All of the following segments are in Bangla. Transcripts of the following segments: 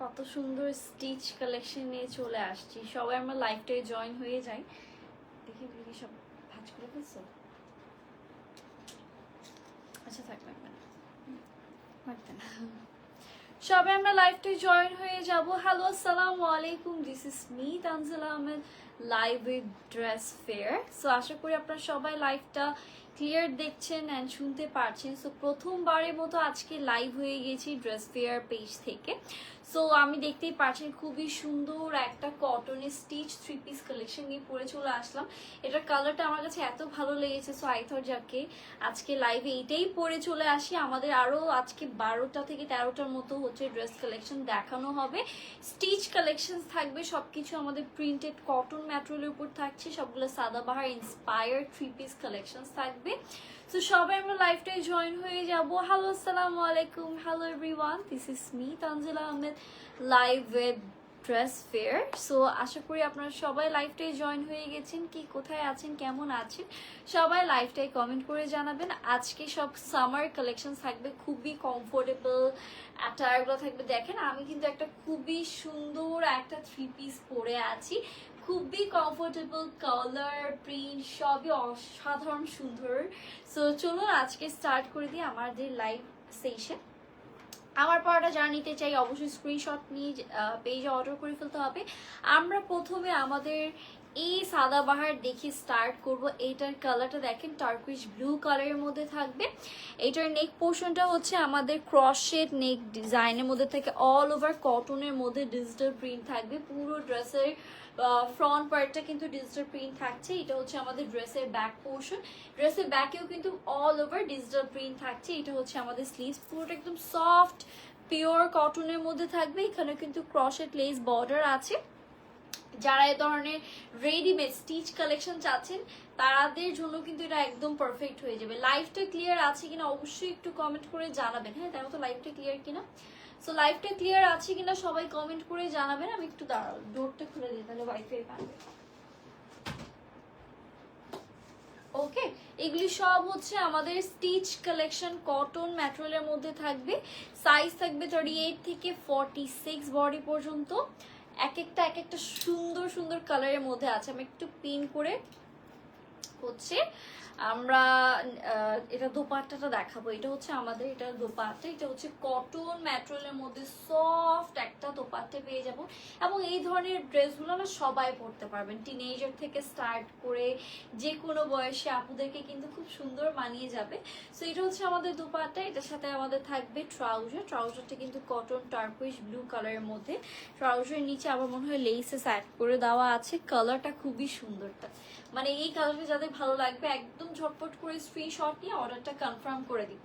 কত সুন্দর স্টিচ কালেকশন নিয়ে চলে আসছি। সবাই আমরা লাইফটাই জয়েন হয়ে যাই দেখি দেখি সব ভাজ করে ফেলছো? আচ্ছা থাক লাগবে না লাগবে না সবাই আমরা লাইভটা জয়েন হয়ে যাব। হ্যালো আসসালামু আলাইকুম। This is me Tanzila Ahmed live with dress fair so আশা করি আপনারা সবাই লাইভটা ক্লিয়ার দেখছেন অ্যান্ড শুনতে পারছেন। সো প্রথমবারের মতো আজকে লাইভ হয়ে গেছি ড্রেস ফেয়ার পেজ থেকে। সো আমি দেখতেই পাচ্ছেন খুবই সুন্দর একটা কটনের স্টিচ থ্রি পিস কালেকশন নিয়ে পরে চলে আসলাম। এটার কালারটা আমার কাছে এত ভালো লেগেছে সো আই থট যাকে আজকে লাইভে এইটাই পরে চলে আসি। আমাদের আরও আজকে বারোটা থেকে তেরোটার মতো হচ্ছে ড্রেস কালেকশন দেখানো হবে। স্টিচ কালেকশন থাকবে সব কিছু আমাদের প্রিন্টেড কটন ম্যাটেরিয়ালের উপর থাকছে। সবগুলো সাদাবাহার ইন্সপায়ার্ড থ্রি পিস কালেকশন থাকবে। তো সবাই আমরা লাইভটাই জয়েন হয়ে যাব। হ্যালো আসসালামু আলাইকুম। Hello everyone this is me Tanzila Ahmed live with dress fair so আশা করি আপনারা সবাই লাইভটাই জয়েন হয়ে গেছেন। কি কোথায় আছেন, কেমন আছেন, সবাই লাইভটাই কমেন্ট করে জানাবেন। আজকে সব সামার কালেকশন থাকবে, খুবই কমফোর্টেবল অ্যাটায়ারগুলো থাকবে। দেখেন, আমি কিন্তু একটা খুবই সুন্দর একটা থ্রি পিস পরে আছি। খুবই কমফোর্টেবল কালার প্রিন্ট সবই অসাধারণ সুন্দর। সো চলুন আজকে স্টার্ট করে দিই আমাদের লাইভ সেশন আমার পড়াটা যারা নিতে চাই, অবশ্যই স্ক্রিনশট নিয়ে পেজে অর্ডার করে ফেলতে হবে। আমরা প্রথমে আমাদের এই সাদাবাহার দেখে স্টার্ট করব। এইটার কালারটা দেখেন টার্কুইশ ব্লু কালারের মধ্যে থাকবে। এইটার নেক পোর্শনটা হচ্ছে আমাদের ক্রসেড নেক ডিজাইনের মধ্যে থেকে অল ওভার কটনের মধ্যে ডিজিটাল প্রিন্ট থাকবে। পুরো ড্রেসের ফ্রন্ট পার্টটা কিন্তু ডিজিটাল প্রিন্ট থাকছে। এটা হচ্ছে আমাদের ড্রেসের ব্যাক পোর্শন ড্রেসের ব্যাকেও কিন্তু অল ওভার ডিজিটাল প্রিন্ট থাকছে। এটা হচ্ছে আমাদের স্লিভস পুরোটা একদম সফট পিওর কটনের মধ্যে থাকবে। এখানে কিন্তু ক্রসেট লেস বর্ডার আছে। যারা এ ধরনের রেডিমেড স্টিচ কালেকশন চাচ্ছেন, তাদের জন্য কিন্তু এটা একদম পারফেক্ট হয়ে যাবে। লাইফটা ক্লিয়ার আছে কিনা অবশ্যই একটু কমেন্ট করে জানাবেন। হ্যাঁ দেখো তো লাইফটা ক্লিয়ার কিনা? সো লাইফটা ক্লিয়ার আছে কিনা সবাই কমেন্ট করে জানাবেন। আমি একটু দাঁড়াও ডোরটা খুলে দিই, তাহলে ওয়াইফাই পাবে ওকে এগুলি সব হচ্ছে আমাদের স্টিচ কালেকশন কটন ম্যাটেরিয়ালের মধ্যে থাকবে। সাইজ থাকবে থার্টি এইট থেকে ফর্টি সিক্স বডি পর্যন্ত। এক একটা এক একটা সুন্দর সুন্দর কালারের মধ্যে আছে। আমি একটু পিন করে হচ্ছে আমরা এটা দোপাট্টাটা দেখাবো। এটা হচ্ছে আমাদের, এটা দোপাট্টা, এটা হচ্ছে কটন ম্যাটেরিয়ালের মধ্যে সফট একটা দোপাট্টা পেয়ে যাব। এবং এই ধরনের ড্রেসগুলো না সবাই পরতে পারবেন। টিনেজার থেকে স্টার্ট করে যে কোনো বয়সে আপুদেরকে কিন্তু খুব সুন্দর মানিয়ে যাবে। সো এটা হচ্ছে আমাদের দোপাট্টা। এটার সাথে আমাদের থাকবে ট্রাউজার ট্রাউজারটা কিন্তু কটন টার্কুইশ ব্লু কালারের মধ্যে। ট্রাউজারের নিচে আবার মনে হয় লেসেস অ্যাড করে দেওয়া আছে। কালারটা খুবই সুন্দরটা। মানে এই কালারটা যাদের ভালো লাগবে, একদম ঝটপট করে স্ক্রিনশট নিয়ে অর্ডারটা কনফার্ম করে দিব।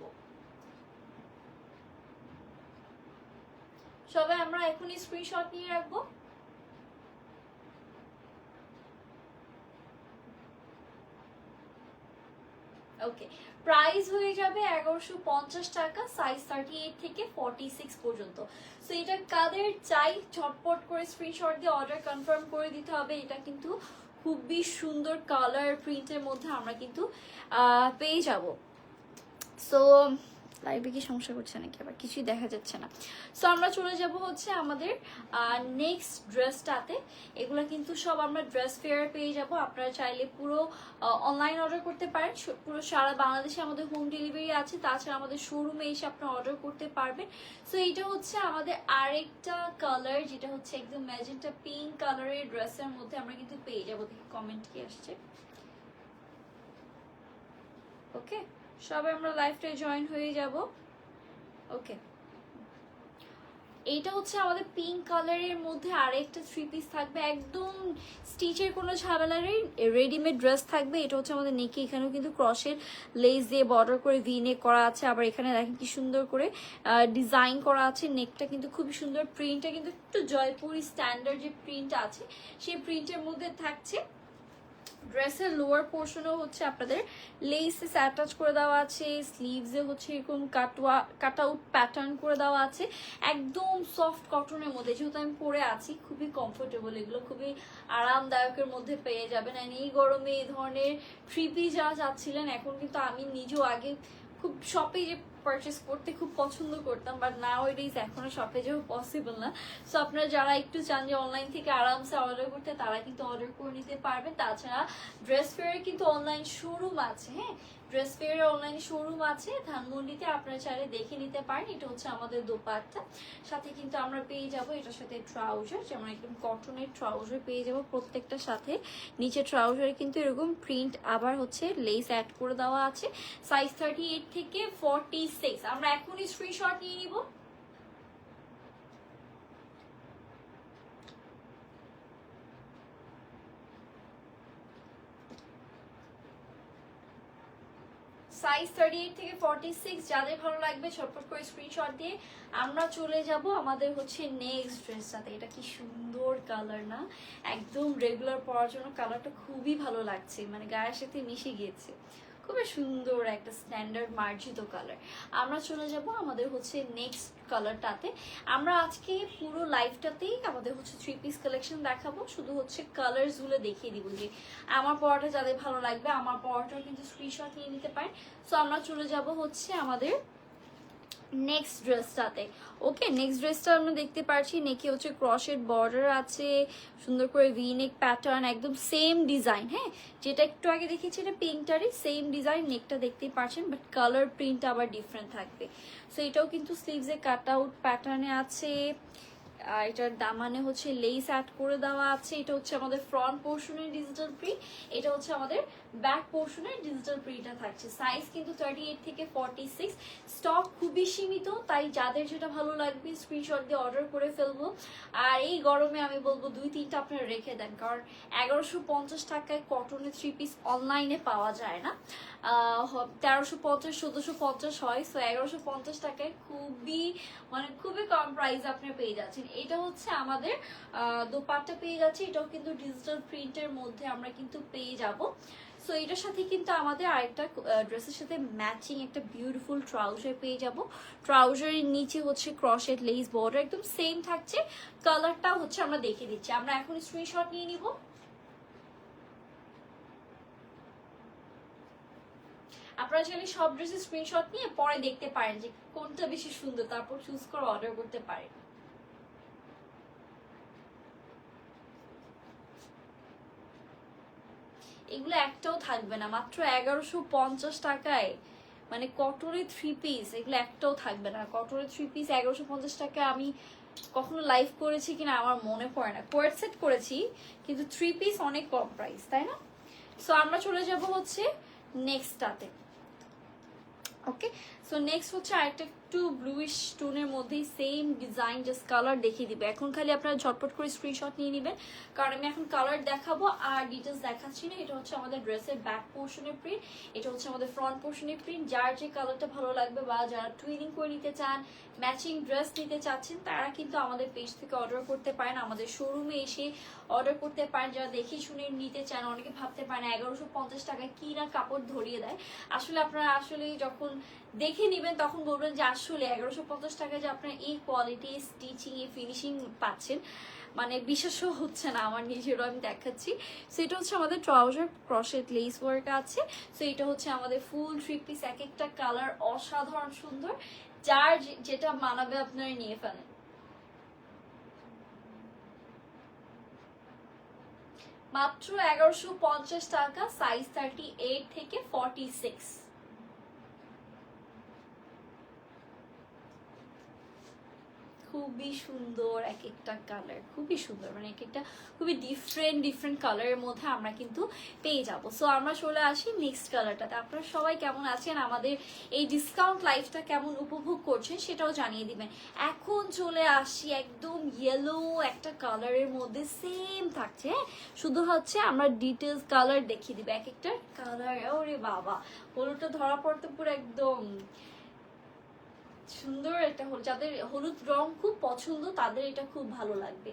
সবাই, আমরা এখনই স্ক্রিনশট নিয়ে রাখব। ওকে প্রাইস হয়ে যাবে এগারোশো পঞ্চাশ টাকা সাইজ থার্টি এইট থেকে ফর্টি সিক্স পর্যন্ত। সো এটা কাদের চাই? ঝটপট করে স্ক্রিনশট দিয়ে অর্ডার কনফার্ম করে দিতে হবে। এটা কিন্তু খুবই সুন্দর কালার প্রিন্টের মধ্যে আমরা কিন্তু পেয়ে যাব। সো লাইভে কি সমস্যা করছে নাকি আবার? কিছুই দেখা যাচ্ছে না। সো আমরা চলে যাব হচ্ছে আমাদের নেক্সট ড্রেসটাতে এগুলো কিন্তু সব আমরা ড্রেস ফেয়ার পেয়ে যাব। আপনারা চাইলে পুরো অনলাইন অর্ডার করতে পারেন। পুরো সারা বাংলাদেশে আমাদের হোম ডেলিভারি আছে। তাছাড়া আমাদের শোরুমে এসে আপনারা অর্ডার করতে পারবেন। সো এইটা হচ্ছে আমাদের আরেকটা কালার যেটা হচ্ছে একদম ম্যাজেন্টা পিঙ্ক কালারের ড্রেসের মধ্যে আমরা কিন্তু পেয়ে যাব। দেখি কমেন্ট কি আসছে। ওকে সবাই আমরা লাইফটা জয়েন হয়ে যাব। ওকে এইটা হচ্ছে আমাদের পিঙ্ক কালারের মধ্যে আরেকটা থ্রি পিস থাকবে। একদম স্টিচের কোনো ঝামেলারই রেডিমেড ড্রেস থাকবে। এটা হচ্ছে আমাদের নেকে, এখানেও কিন্তু ক্রসের লেস দিয়ে বর্ডার করে ভি নেক করা আছে। আবার এখানে দেখেন কি সুন্দর করে ডিজাইন করা আছে। নেকটা কিন্তু খুবই সুন্দর। প্রিন্টটা কিন্তু একটু জয়পুরি স্ট্যান্ডার্ড যে প্রিন্ট আছে, সেই প্রিন্টের মধ্যে থাকছে। ড্রেসের লোয়ার পোর্শনও হচ্ছে আপনাদের লেসেস অ্যাটাচ করে দেওয়া আছে স্লিভসে হচ্ছে এরকম কাটওয়া কাট আউট প্যাটার্ন করে দেওয়া আছে। একদম সফট কটনের মধ্যে, যেহেতু আমি পরে আছি, খুবই কমফোর্টেবল এগুলো খুবই আরামদায়কের মধ্যে পেয়ে যাবেন। এই গরমে এই ধরনের থ্রি যা যাচ্ছিলেন, এখন কিন্তু আমি নিজেও আগে খুব শপে যে পারচেস করতে খুব পছন্দ করতাম বাট না ওই ডেজ এখনও শপে যাওয়া পসিবল না। সো আপনারা যারা একটু চান যে অনলাইন থেকে আরামসে অর্ডার করতে, তারা কিন্তু অর্ডার করে নিতে পারবেন তাছাড়া ড্রেস ফেয়ারের কিন্তু অনলাইন শোরুম আছে হ্যাঁ? ড্রেস ফেয়ারের অনলাইন শোরুম আছে, ধানমন্ডিতে আপনারা চাইলে দেখে নিতে পারেন। এটা হচ্ছে আমাদের দোপাট্টা। সাথে কিন্তু আমরা পেয়ে যাব এটার সাথে ট্রাউজার যেমন একদম কটনের ট্রাউজার পেয়ে যাব প্রত্যেকটার সাথে। নিচে ট্রাউজারে কিন্তু এরকম প্রিন্ট আবার হচ্ছে লেস অ্যাড করে দেওয়া আছে। সাইজ থার্টি এইট থেকে ফর্টি সিক্স আমরা এখনই স্ক্রিনশট নিয়ে নিব। সাইজ থার্টি এইট থেকে ফর্টি সিক্স যাদের ভালো লাগবে ছটপট করে স্ক্রিনশট দিয়ে আমরা চলে যাব আমাদের হচ্ছে নেক্সট ড্রেসটাতে এটা কি সুন্দর কালার না? একদম রেগুলার পরার জন্য কালারটা খুবই ভালো লাগছে। মানে গায়ের সাথে মিশে গিয়েছে। খুবই সুন্দর একটা স্ট্যান্ডার্ড মার্জিত কালার আমরা চলে যাব আমাদের হচ্ছে নেক্সট কালারটাতে আমরা আজকে পুরো লাইফটাতেই আমাদের হচ্ছে থ্রি পিস কালেকশন দেখাবো। শুধু হচ্ছে কালারসগুলো দেখিয়ে দিব যে আমার পরোটা যাদের ভালো লাগবে, আমার পড়াটাও কিন্তু স্ক্রিনশট নিয়ে নিতে পারেন। সো আমরা চলে যাব হচ্ছে আমাদের নেক্সট ড্রেসটাতে ওকে নেক্সট ড্রেসটা আমরা দেখতে পাচ্ছি নেকে হচ্ছে ক্রসের বর্ডার আছে, সুন্দর করে ভি নেক প্যাটার্ন একদম সেম ডিজাইন হ্যাঁ? যেটা একটু আগে দেখিয়েছি, এটা পিঙ্কটারই সেম ডিজাইন নেকটা দেখতেই পাচ্ছেন বাট কালার প্রিন্ট আবার ডিফারেন্ট থাকবে। সো এটাও কিন্তু স্লিভসে কাট আউট প্যাটার্নে আছে, আর এটার দামানে হচ্ছে লেস অ্যাড করে দেওয়া আছে, এটা হচ্ছে আমাদের ফ্রন্ট পোর্শনের ডিজিটাল প্রিন্ট এটা হচ্ছে আমাদের ব্যাক পোর্শনের ডিজিটাল প্রিন্টটা থাকছে। সাইজ কিন্তু থার্টি এইট থেকে ফর্টি সিক্স স্টক খুবই সীমিত, তাই যাদের যেটা ভালো লাগবে স্ক্রিনশট দিয়ে অর্ডার করে ফেলব। আর এই গরমে আমি বলব দুই তিনটা আপনারা রেখে দেন, কারণ এগারোশো পঞ্চাশ টাকায় কটনের থ্রি পিস অনলাইনে পাওয়া যায় না। তেরোশো পঞ্চাশ, চোদ্দোশো পঞ্চাশ হয় সো এগারোশো পঞ্চাশ টাকায় খুবই মানে খুবই কম প্রাইস আপনি পেয়ে যাচ্ছেন। এটা হচ্ছে আমাদের দোপাট্টা পেয়ে যাচ্ছে। এটাও কিন্তু ডিজিটাল প্রিন্টের মধ্যে আমরা কিন্তু পেয়ে যাব। সো এটার সাথে কিন্তু আমাদের আরেকটা ড্রেসের সাথে ম্যাচিং একটা বিউটিফুল ট্রাউজার পেয়ে যাব। ট্রাউজারের নিচে হচ্ছে ক্রশের লেস বর্ডার একদম সেম থাকছে। কালারটাও হচ্ছে আমরা দেখে দিচ্ছি। আমরা এখন স্ক্রিনশট নিয়ে নিব। আপনারা চাইলে সব ড্রেসের স্ক্রিনশট নিয়ে পরে দেখতে পারেন যে কোনটা বেশি সুন্দর, তারপর চুজ করে অর্ডার করতে পারেন। এগুলো একটাও থাকবে না। মাত্র এগারোশো পঞ্চাশ টাকায় মানে কটরে থ্রি পিস এগুলো একটাও থাকবে না। কটরে থ্রি পিস এগারোশো পঞ্চাশ টাকায় আমি কখনো লাইভ করেছি কিনা আমার মনে পড়ে না। কোয়ার সেট করেছি, কিন্তু থ্রি পিস অনেক কম প্রাইস তাই না? সো আমরা চলে যাব হচ্ছে নেক্সটটাতে ওকে সো নেক্সট হচ্ছে আরেকটা একটু ব্লুইশ টোনের মধ্যেই সেম ডিজাইন জাস্ট কালার দেখিয়ে দিবে। এখন খালি আপনারা ঝটপট করে স্ক্রিনশট নিয়ে নেবেন। কারণ আমি এখন কালার দেখাবো আর ডিটেলস দেখাচ্ছি না। এটা হচ্ছে আমাদের ড্রেসের ব্যাক পোর্শনের প্রিন্ট এটা হচ্ছে আমাদের ফ্রন্ট পোর্শনের প্রিন্ট যার যে কালারটা ভালো লাগবে বা যারা টুইনিং করে নিতে চান ম্যাচিং ড্রেস নিতে চাচ্ছেন, তারা কিন্তু আমাদের পেজ থেকে অর্ডার করতে পারেন। আমাদের শোরুমে এসে অর্ডার করতে পারেন। যারা দেখে শুনে নিতে চান, অনেকে ভাবতে পারেন, এগারোশো পঞ্চাশ টাকায় কি না কাপড় ধরিয়ে দেয়। আসলে আপনারা আসলে যখন দেখে নেবেন, তখন বলবেন যে আসলে এগারোশো পঞ্চাশ টাকায় যে আপনার এই কোয়ালিটি স্টিচিং এই ফিনিশিং পাচ্ছেন মানে বিশ্বাসও হচ্ছে না আমার নিজেরও, আমি দেখাচ্ছি। সো এটা হচ্ছে আমাদের ট্রাউজার ক্রসেট লেস ওয়ার্ক আছে। সো এটা হচ্ছে আমাদের ফুল থ্রি পিস এক একটা কালার অসাধারণ সুন্দর, যার যেটা মানাবে আপনারা নিয়ে ফেলেন। মাত্র এগারোশো পঞ্চাশ টাকা সাইজ থার্টি এইট থেকে ফর্টি সিক্স খুবই সুন্দর এক একটা কালার খুবই সুন্দর মানে এক একটা খুবই ডিফারেন্ট ডিফারেন্ট কালারের মধ্যে আমরা কিন্তু পেয়ে যাব। সো আমরা চলে আসি নেক্সট কালারটাতে আপনারা সবাই কেমন আছেন? আমাদের এই ডিসকাউন্ট লাইফটা কেমন উপভোগ করছেন সেটাও জানিয়ে দিবেন। এখন চলে আসি একদম ইয়েলো একটা কালারের মধ্যে সেম থাকছে? শুধু হচ্ছে আমরা ডিটেলস কালার দেখিয়ে দিবে। এক একটা কালার ওরে বাবা, হলুদটা ধরা পড়তে পুরো একদম সুন্দর একটা যাদের হলুদ রং খুব পছন্দ, তাদের এটা খুব ভালো লাগবে।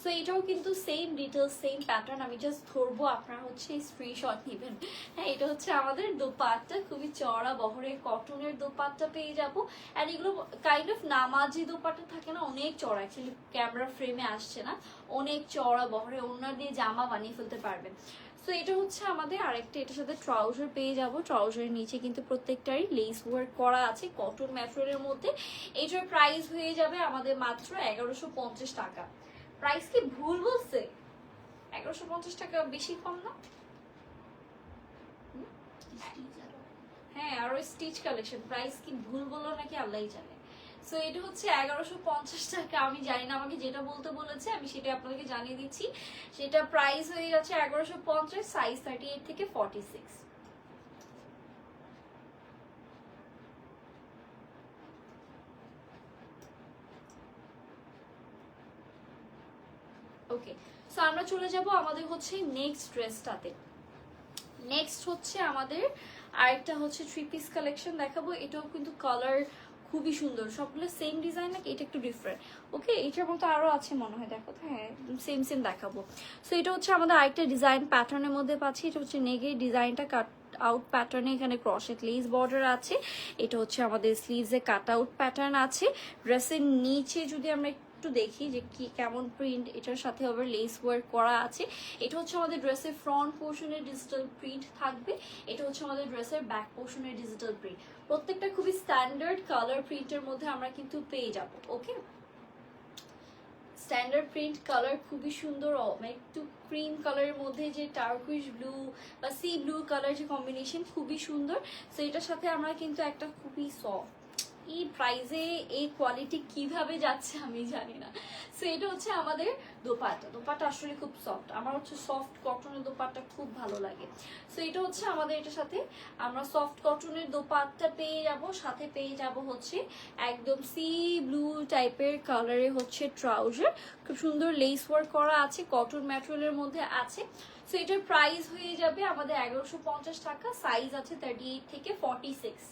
সো এটাও কিন্তু সেম ডিটেলস সেম প্যাটার্ন আমি জাস্ট ধরবো আপনারা হচ্ছে স্ক্রিনশট নেবেন। হ্যাঁ এটা হচ্ছে আমাদের দোপাট্টা, খুবই চড়া বহরের কটনের দোপাট্টা পেয়ে যাব। অ্যান্ড এগুলো কাইন্ড অফ নামাজি দোপাট্টা থাকে না, অনেক চড়া অ্যাকচুয়ালি ক্যামেরা ফ্রেমে আসছে না। অনেক চড়া বহরে ওনার দিয়ে জামা বানিয়ে ফেলতে পারবেন। সো এটা হচ্ছে আমাদের আরেকটা এটার সাথে ট্রাউজার পেয়ে যাব। ট্রাউজারের নিচে কিন্তু প্রত্যেকটারই লেস ওয়ার্ক করা আছে কটন ম্যাটেরিয়ালের মধ্যে। এটার প্রাইস হয়ে যাবে আমাদের মাত্র এগারোশো পঞ্চাশ টাকা। প্রাইস কি ভুল বলছে? এগারোশো পঞ্চাশ টাকা বেশি কম না? হ্যাঁ আরও স্টিচ কালেকশন প্রাইস কি ভুল বলল নাকি আল্লাহই জানে। সো এটা হচ্ছে এগারোশো পঞ্চাশ টাকা। আমি জানি না আমাকে যেটা বলতে বলেছে, আমি সেটা আপনাদেরকে জানিয়ে দিচ্ছি। সেটা প্রাইস হয়ে যাচ্ছে এগারোশো পঞ্চাশ সাইজ থার্টি এইট থেকে ফর্টি সিক্স ওকে সো আমরা চলে যাব আমাদের হচ্ছে নেক্সট ড্রেসটাতে নেক্সট হচ্ছে আমাদের আরেকটা হচ্ছে থ্রি পিস কালেকশন দেখাবো। এটাও কিন্তু কালার খুবই সুন্দর। সবগুলো সেম ডিজাইন নাকি এটা একটু ডিফারেন্ট ওকে এটার মতো আরও আছে মনে হয়, দেখো হ্যাঁ সেম সেম দেখাবো। সো এটা হচ্ছে আমাদের আরেকটা ডিজাইন প্যাটার্নের মধ্যে পাচ্ছি। এটা হচ্ছে নেগে ডিজাইনটা কাট আউট প্যাটার্নে এখানে ক্রসেট লেস বর্ডার আছে। এটা হচ্ছে আমাদের স্লিভসে কাট আউট প্যাটার্ন আছে। ড্রেসের নিচে যদি আমরা একটু দেখি যে কি, কেমন প্রিন্ট এটার সাথে আবার লেস ওয়ার্ক করা আছে। এটা হচ্ছে আমাদের ড্রেসের ফ্রন্ট পোর্শনে ডিজিটাল প্রিন্ট থাকবে। এটা হচ্ছে আমাদের ড্রেসের ব্যাক পোর্শনে ডিজিটাল প্রিন্ট প্রত্যেকটা খুবই স্ট্যান্ডার্ড কালার প্রিন্টের মধ্যে আমরা কিন্তু পেয়ে যাব ওকে স্ট্যান্ডার্ড প্রিন্ট কালার খুবই সুন্দর মানে একটু ক্রিম কালারের মধ্যে যে টার্কুইশ ব্লু বা সি ব্লু কালার যে কম্বিনেশন খুবই সুন্দর। সো এটার সাথে আমরা কিন্তু একটা খুবই সফট এই প্রাইজে এই কোয়ালিটি কীভাবে যাচ্ছে আমি জানি না। সো এটা হচ্ছে আমাদের দোপাট্টা। দোপাট্টা আসলে খুব সফট আমার হচ্ছে সফট কটনের দোপাট্টা খুব ভালো লাগে। সো এটা হচ্ছে আমাদের এটার সাথে আমরা সফট কটনের দোপাটটা পেয়ে যাব। সাথে পেয়ে যাব হচ্ছে একদম সি ব্লু টাইপের কালারে হচ্ছে ট্রাউজার খুব সুন্দর লেস ওয়ার্ক করা আছে কটন ম্যাটেরিয়ালের মধ্যে আছে। সো এটার প্রাইস হয়ে যাবে আমাদের এগারোশো টাকা। সাইজ আছে থার্টি থেকে ফর্টি সিক্স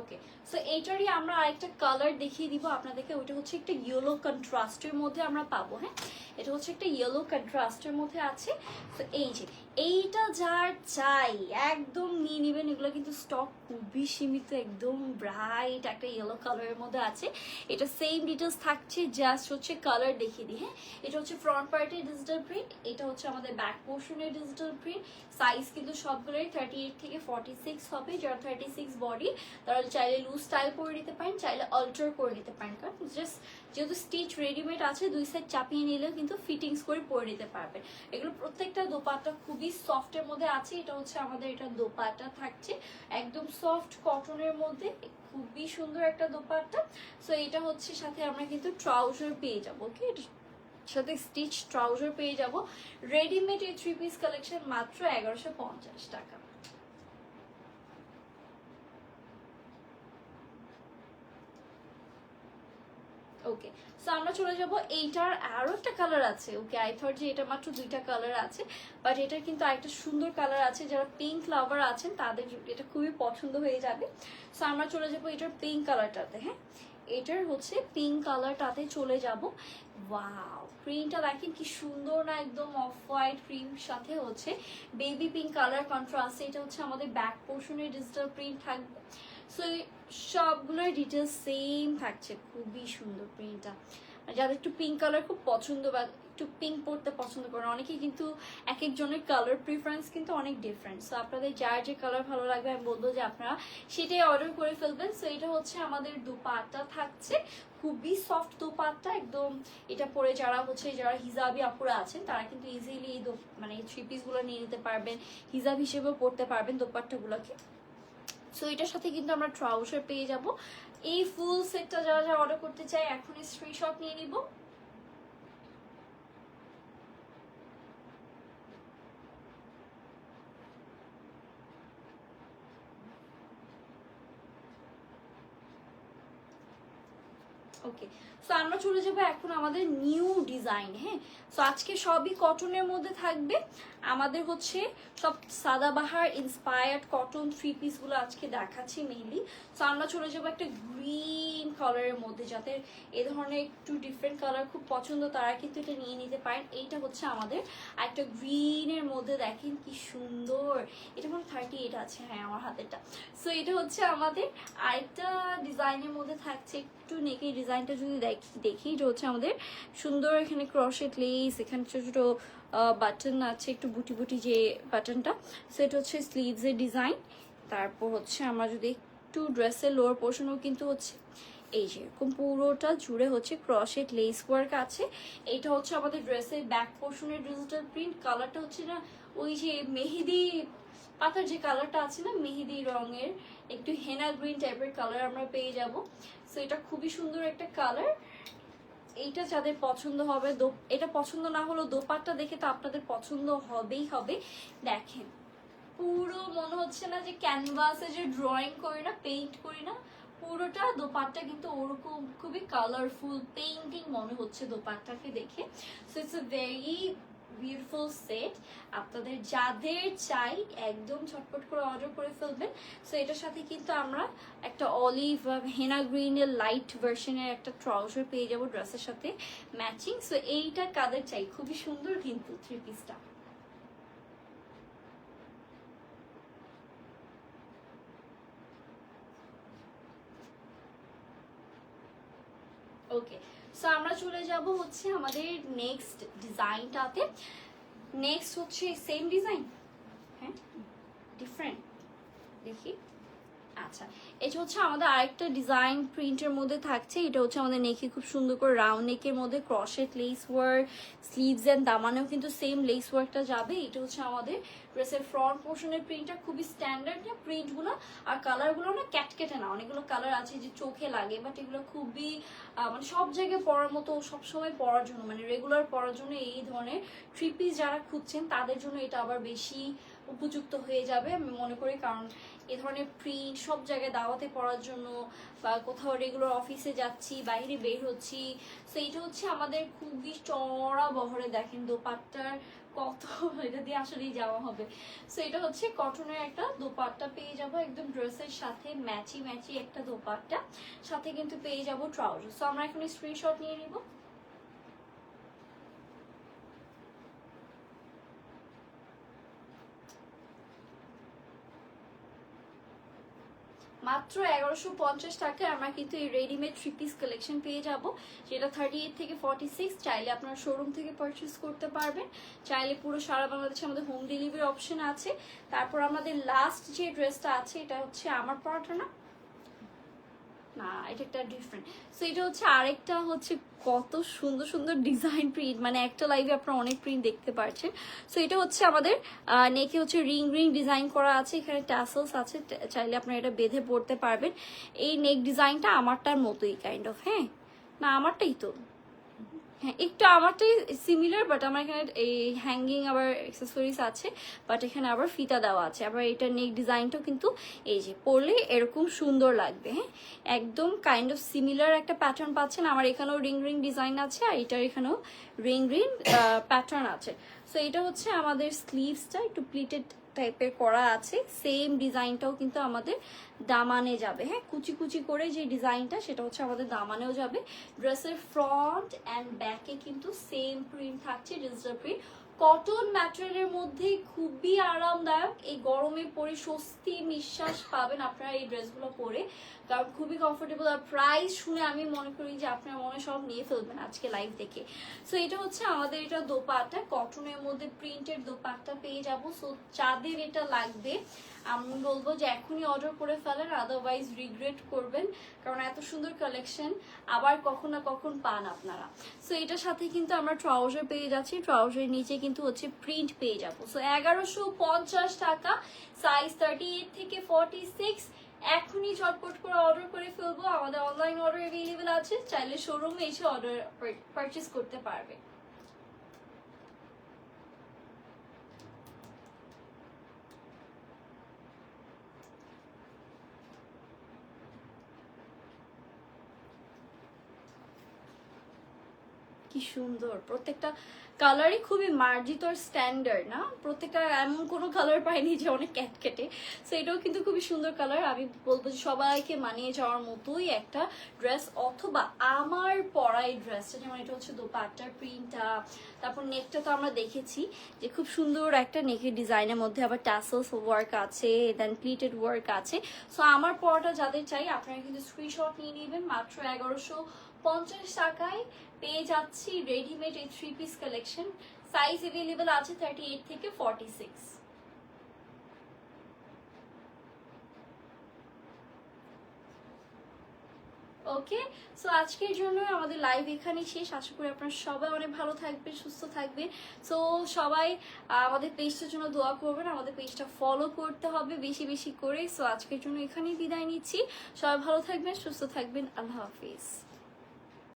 ওকে সো এইটারই আমরা আরেকটা কালার দেখিয়ে দিব আপনাদেরকে। ওইটা হচ্ছে একটা ইয়েলো কন্ট্রাস্টের মধ্যে আমরা পাবো হ্যাঁ? এটা হচ্ছে একটা ইয়েলো কন্ট্রাস্টের মধ্যে আছে। তো এই যে, এইটা যার চাই, একদম নিয়ে নেবেন, এগুলো কিন্তু স্টক খুবই সীমিত, একদম ব্রাইট একটা ইয়েলো কালারের মধ্যে আছে। এটা সেম ডিটেলস থাকছে জাস্ট হচ্ছে কালার দেখিয়ে দিই হ্যাঁ? এটা হচ্ছে ফ্রন্ট পার্টের ডিজিটাল প্রিন্ট এটা হচ্ছে আমাদের ব্যাক পোর্শনের ডিজিটাল প্রিন্ট সাইজ কিন্তু সবগুলোই থার্টি এইট থেকে ফর্টি সিক্স হবে, যারা থার্টি সিক্স বডি তারা চাইলে লুজ স্টাইল করে নিতে পারেন, চাইলে অল্টার করে নিতে পারেন। কারণ জাস্ট যেহেতু স্টিচ রেডিমেড আছে, দুই সাইড চাপিয়ে নিলেও কিন্তু ফিটিংস করে পরে নিতে পারবেন। এগুলো প্রত্যেকটা দোপাট্টা খুবই সফটের মধ্যে আছে। এটা হচ্ছে আমাদের, এটা দোপাট্টা থাকছে একদম সফট কটনের মধ্যে। খুবই সুন্দর একটা দোপাট্টা। সো এটা হচ্ছে সাথে আমরা কিন্তু ট্রাউজার পেয়ে যাব ওকে সাথে স্টিচ ট্রাউজার পেয়ে যাব। রেডিমেড এই থ্রি পিস কালেকশন মাত্র এগারোশো পঞ্চাশ টাকা। ওকে সো আমরা চলে যাব। এইটার আরও একটা কালার আছে। ওকে আই থট যে এটা মাত্র দুইটা কালার আছে বাট এটার কিন্তু আরেকটা সুন্দর কালার আছে। যারা পিঙ্ক লাভার আছেন, তাদের এটা খুবই পছন্দ হয়ে যাবে। সো আমরা চলে যাব এটার পিঙ্ক কালারটাতে হ্যাঁ? এটার হচ্ছে পিঙ্ক কালারটাতে চলে যাব। ওয়াও প্রিন্টটা দেখেন কি সুন্দর না, একদম অফ হোয়াইট ক্রিম সাথে হচ্ছে বেবি পিঙ্ক কালার কন্ট্রাস্ট এটা হচ্ছে আমাদের ব্যাক পোর্শনের ডিজিটাল প্রিন্ট থাকবে। সো সবগুলোর ডিটেলস সেম থাকছে। খুবই সুন্দর প্রিন্টটা আর যাদের একটু পিঙ্ক কালার খুব পছন্দ বা একটু পিঙ্ক পরতে পছন্দ করেন অনেকেই কিন্তু এক একজনের কালার প্রিফারেন্স কিন্তু অনেক ডিফারেন্ট সো আপনাদের যার যে কালার ভালো লাগবে, আমি বলব যে আপনারা সেটাই অর্ডার করে ফেলবেন। সো এটা হচ্ছে আমাদের দুপাট্টা থাকছে। খুবই সফট দোপাট্টা, একদম এটা পরে যারা হচ্ছে, যারা হিজাবি আপুরা আছেন, তারা কিন্তু ইজিলি মানে থ্রি পিসগুলো নিয়ে নিতে পারবেন। হিজাব হিসেবেও পরতে পারবেন দোপাট্টাগুলোকে। সো এটার সাথে কিন্তু আমরা ট্রাউজার পেয়ে যাব। এই ফুল সেটটা যারা যারা অর্ডার করতে চাই এখনই স্ক্রিনশট নিয়ে নিব ওকে সো আমরা চলে যাব এখন আমাদের নিউ ডিজাইন হ্যাঁ? সো আজকে সবই কটনের মধ্যে থাকবে। আমাদের হচ্ছে সব সাদাবাহার ইন্সপায়ার্ড কটন থ্রি পিসগুলো আজকে দেখাচ্ছি মেইনলি সো আমরা চলে যাব একটা গ্রিন কালারের মধ্যে, যাতে এ ধরনের একটু ডিফারেন্ট কালার খুব পছন্দ তারা কিন্তু এটা নিয়ে নিতে পারেন। এইটা হচ্ছে আমাদের একটা গ্রিনের মধ্যে দেখেন কি সুন্দর। এটা মনে থার্টি এইট আছে হ্যাঁ আমার হাতেরটা। সো এটা হচ্ছে আমাদের আরেকটা ডিজাইনের মধ্যে থাকছে। একটু নেকে ডিজাইনটা যদি দেখি দেখি এটা হচ্ছে আমাদের সুন্দর এখানে ক্রশেট লেস এখানে ছোট ছোট বাটন আছে, একটু বুটি বুটি যে বাটনটা সো এটা হচ্ছে স্লিভসের ডিজাইন তারপর হচ্ছে আমরা যদি একটু ড্রেসের লোয়ার পোর্শনও কিন্তু হচ্ছে, এই যে এরকম পুরোটা জুড়ে হচ্ছে ক্রশেট লেস ওয়ার্ক আছে। এটা হচ্ছে আমাদের ড্রেসের ব্যাক পোর্শনের ডিজিটাল প্রিন্ট কালারটা হচ্ছে না ওই যে মেহেদি, পাতার যে কালারটা আছে না, মেহেদি রঙের, একটু হেনা গ্রিন টাইপের কালার আমরা পেয়ে যাব। সো এটা খুবই সুন্দর একটা কালার এইটা যাদের পছন্দ হবে এটা পছন্দ না হলেও দোপাট্টা দেখে তো আপনাদের পছন্দ হবেই হবে। দেখেন, পুরো মনে হচ্ছে না যে ক্যানভাসে যে ড্রয়িং করি না পেইন্ট করি না, পুরোটা দোপাট্টা কিন্তু ওরকম খুবই কালারফুল পেইন্টিং মনে হচ্ছে দোপাট্টাকে দেখে। So it's a very beautiful set আপনাদের যাদের চাই একদম ছটপট করে অর্ডার করে ফেলবেন। সো এটার সাথে কিন্তু আমরা একটা অলিভ হেনা গ্রিনের লাইট ভার্সনের একটা ট্রাউজার পেয়ে যাব ড্রেসের সাথে ম্যাচিং সো এইটা কাদের চাই? খুবই সুন্দর কিন্তু থ্রি পিসটা ওকে সো আমরা চলে যাব হচ্ছে আমাদের নেক্সট ডিজাইনটাতে নেক্সট হচ্ছে সেম ডিজাইন হ্যাঁ? ডিফারেন্ট দেখি। আচ্ছা এটা হচ্ছে আমাদের আরেকটা ডিজাইন প্রিন্টের মধ্যে থাকছে। এটা হচ্ছে আমাদের নেকে খুব সুন্দর করে রাউন্ড নেকের মধ্যে crochet lace work sleeves and দামানেও কিন্তু সেম লেস ওয়ার্কটা যাবে। এটা হচ্ছে আমাদের ড্রেসের ফ্রন্ট পোর্শনের প্রিন্টটা খুবই স্ট্যান্ডার্ড প্রিন্টগুলো আর কালারগুলো না ক্যাটকেটে না। অনেকগুলো কালার আছে যে চোখে লাগে বাট এগুলো খুবই মানে সব জায়গায় পরার মতো সবসময় পরার জন্য মানে রেগুলার পরার জন্য এই ধরনের থ্রি পিস যারা খুঁজছেন, তাদের জন্য এটা আবার বেশি উপযুক্ত হয়ে যাবে আমি মনে করি, কারণ এ ধরনের প্রিন্ট সব জায়গায় দাওয়াতে পড়ার জন্য বা কোথাও রেগুলার অফিসে যাচ্ছি, বাইরে বের হচ্ছি তো এটা হচ্ছে আমাদের খুবই চড়া বহরে। দেখেন দোপাট্টার কত, এটা দিয়ে আসলেই যাওয়া হবে। সো এটা হচ্ছে কটনের একটা দোপাট্টা পেয়ে যাব, একদম ড্রেসের সাথে ম্যাচি ম্যাচি একটা দোপাট্টা। সাথে কিন্তু পেয়ে যাব ট্রাউজার সো আমরা এখন স্ক্রিনশট নিয়ে নিব। মাত্র এগারোশো পঞ্চাশ টাকায় আমরা কিন্তু এই রেডিমেড থ্রি পিস কালেকশন পেয়ে যাব। যেটা থার্টি এইট থেকে ফর্টি সিক্স চাইলে আপনারা শোরুম থেকে পারচেস করতে পারবেন। চাইলে পুরো সারা বাংলাদেশে আমাদের হোম ডেলিভারি অপশন আছে। তারপর আমাদের লাস্ট যে ড্রেসটা আছে, এটা হচ্ছে আমার পরাটা না। না, এটা একটা ডিফারেন্ট সো এটা হচ্ছে আরেকটা হচ্ছে কত সুন্দর সুন্দর ডিজাইন প্রিন্ট মানে একটা লাইভে আপনারা অনেক প্রিন্ট দেখতে পারছেন। সো এটা হচ্ছে আমাদের নেকে হচ্ছে রিং রিং ডিজাইন করা আছে, এখানে ট্যাসেলস আছে চাইলে আপনারা এটা বেঁধে পড়তে পারবেন। এই নেক ডিজাইনটা আমারটার মতোই কাইন্ড অফ হ্যাঁ? না, আমারটাই তো। হ্যাঁ একটু আমারটাই সিমিলার বাট আমার এখানে এই হ্যাঙ্গিং আবার অ্যাক্সেসরিজ আছে বাট এখানে আবার ফিতা দেওয়া আছে। আবার এটা নেক ডিজাইনটাও কিন্তু এই যে পরলে এরকম সুন্দর লাগবে হ্যাঁ? একদম কাইন্ড অফ সিমিলার একটা প্যাটার্ন পাচ্ছেন। আমার এখানেও রিং রিং ডিজাইন আছে, আর এটার এখানেও রিং রিং প্যাটার্ন আছে। সো এটা হচ্ছে আমাদের স্লিভসটা একটু প্লিটেড টাইপের করা আছে সেম ডিজাইনটাও কিন্তু আমাদের দামানে যাবে। হ্যাঁ কুচি কুচি করে যে ডিজাইনটা সেটা হচ্ছে আমাদের দামানেও যাবে। ড্রেসের ফ্রন্ট অ্যান্ড ব্যাকে কিন্তু সেম প্রিন্ট থাকছে ডিজিটাল প্রিন্ট কটন ম্যাটেরিয়ালের মধ্যে খুবই আরামদায়ক। এই গরমে পরে স্বস্তি, নিঃশ্বাস পাবেন আপনারা এই ড্রেসগুলো পরে। কারণ খুবই কমফোর্টেবল আর প্রাইস শুনে আমি মনে করি যে আপনারা মনে সব নিয়ে ফেলবেন আজকে লাইভ দেখে। সো এটা হচ্ছে আমাদের এটা দোপাটা কটনের মধ্যে প্রিন্টের দোপাটা পেয়ে যাব। সো চাঁদের এটা লাগবে। আমি বলব যে এখনই অর্ডার করে ফেলেন আদারওয়াইজ রিগ্রেট করবেন, কারণ এত সুন্দর কালেকশন আবার কখন না কখন পান আপনারা। সো এটার সাথে কিন্তু আমরা ট্রাউজার পেয়ে যাচ্ছি ট্রাউজারের নিচে কিন্তু হচ্ছে প্রিন্ট পেয়ে যাব। সো এগারোশো পঞ্চাশ টাকা সাইজ থার্টি এইট থেকে ফর্টি সিক্স এখনই ঝটপট করে অর্ডার করে ফেলব। আমাদের অনলাইন অর্ডার অ্যাভেলেবেল আছে, চাইলে শোরুমে এসে অর্ডার পারচেস করতে পারবে। সুন্দর। প্রত্যেকটা কালারই খুবই মার্জিত স্ট্যান্ডার্ড না? প্রত্যেকটা এমন কোনো কালার পাইনি যে অনেক ক্যাটকেটে সো এটাও কিন্তু খুবই সুন্দর কালার আমি বলব যে সবাইকে মানিয়ে যাওয়ার মতোই একটা ড্রেস অথবা আমার পরা এই ড্রেসটা যেমন এটা হচ্ছে দোপাট্টার প্রিন্টটা তারপর নেকটা তো আমরা দেখেছি যে খুব সুন্দর একটা নেকের ডিজাইনের মধ্যে আবার টাসেলস ওয়ার্ক আছে দেন প্লিটেড ওয়ার্ক আছে। সো আমার পরাটা যাদের চাই আপনারা কিন্তু স্ক্রিনশট নিয়ে নেবেন। মাত্র এগারোশো পঞ্চাশ টাকায় পেয়ে যাচ্ছি রেডিমেড এই three piece collection size available আছে থার্টি এইট থেকে ফর্টি সিক্স ওকে সো আজকের জন্য আমাদের লাইভ এখানেই শেষ। আশা করি আপনারা সবাই অনেক ভালো থাকবেন, সুস্থ থাকবেন। সো সবাই আমাদের পেজটার জন্য দোয়া করবেন, আমাদের পেজটা ফলো করতে হবে বেশি বেশি করে। সো আজকের জন্য এখানেই বিদায় নিচ্ছি। সবাই ভালো থাকবেন, সুস্থ থাকবেন। আল্লাহ হাফিজ।